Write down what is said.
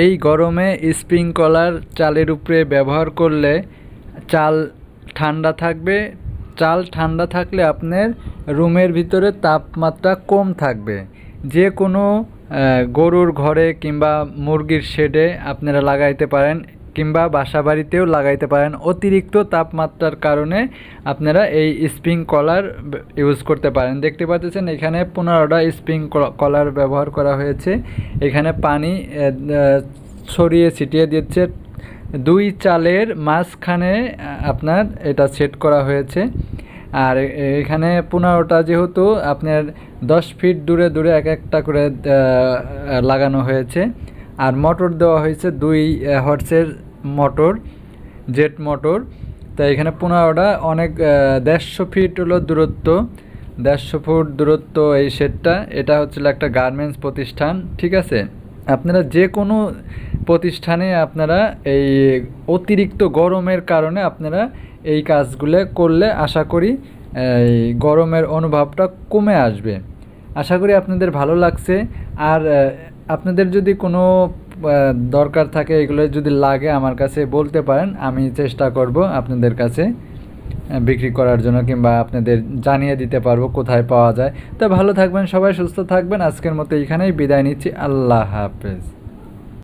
এই গরমে স্প্রিংকলার চালের উপরে ব্যবহার করলে চাল ঠান্ডা থাকবে। চাল ঠান্ডা থাকলে আপনার রুমের ভিতরে তাপমাত্রা কম থাকবে। যে কোনো গরুর ঘরে কিংবা মুরগির শেডে আপনারা লাগাইতে পারেন কিংবা বাসা বাড়িতেও লাগাইতে পারেন। অতিরিক্ত তাপমাত্রার কারণে আপনারা এই স্প্রিং কলার ইউজ করতে পারেন। দেখতে পাচ্ছেন এখানে পনেরোটা স্প্রিং কলার ব্যবহার করা হয়েছে। এখানে পানি ছড়িয়ে ছিটিয়ে দিচ্ছে। দুই চালের মাঝখানে আপনার এটা সেট করা হয়েছে। আর এখানে পনেরোটা যেহেতু আপনার দশ ফিট দূরে দূরে এক একটা করে লাগানো হয়েছে। আর মোটর দেওয়া হয়েছে দুই হর্সের মোটর, জেট মোটর। তো এখানে পনেরোটা অনেক দেড়শো ফিট হলো দূরত্ব। দেড়শো ফুট দূরত্ব এই শেডটা। এটা হচ্ছিল একটা গার্মেন্টস প্রতিষ্ঠান, ঠিক আছে? আপনারা যে কোনো প্রতিষ্ঠানে আপনারা এই অতিরিক্ত গরমের কারণে আপনারা এই কাজগুলো করলে আশা করি, এই গরমের অনুভবটা কমে আসবে। আশা করি আপনাদের ভালো লাগছে। আর আপনাদের যদি কোনো দরকার থাকে এগুলো যদি লাগে আমার কাছে বলতে পারেন, আমি চেষ্টা করব আপনাদের কাছে বিক্রি করার জন্য কিংবা আপনাদের জানিয়ে দিতে পারব কোথায় পাওয়া যায়। তো ভালো থাকবেন সবাই, সুস্থ থাকবেন। আজকের মতো এইখানেই বিদায় নিচ্ছি। আল্লাহ হাফেজ।